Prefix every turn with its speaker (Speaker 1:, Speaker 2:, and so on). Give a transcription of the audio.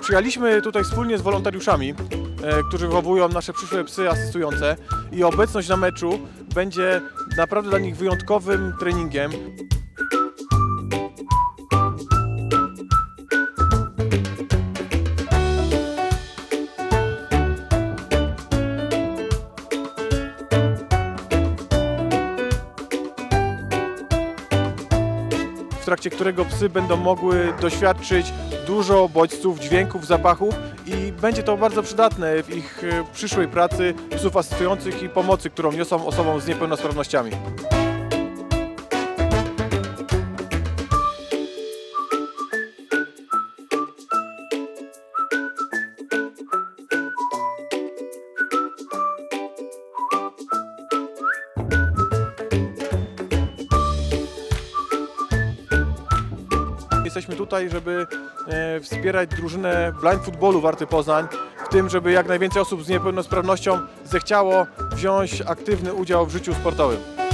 Speaker 1: Przyjechaliśmy tutaj wspólnie z wolontariuszami, e, którzy wychowują nasze przyszłe psy asystujące i obecność na meczu będzie naprawdę dla nich wyjątkowym treningiem. W trakcie którego psy będą mogły doświadczyć dużo bodźców, dźwięków, zapachów i będzie to bardzo przydatne w ich e, przyszłej pracy psów asystujących i pomocy, którą niosą osobom z niepełnosprawnościami. Jesteśmy tutaj, żeby e, wspierać drużynę blind footballu Warty Poznań, w tym, żeby jak najwięcej osób z niepełnosprawnością zechciało wziąć aktywny udział w życiu sportowym.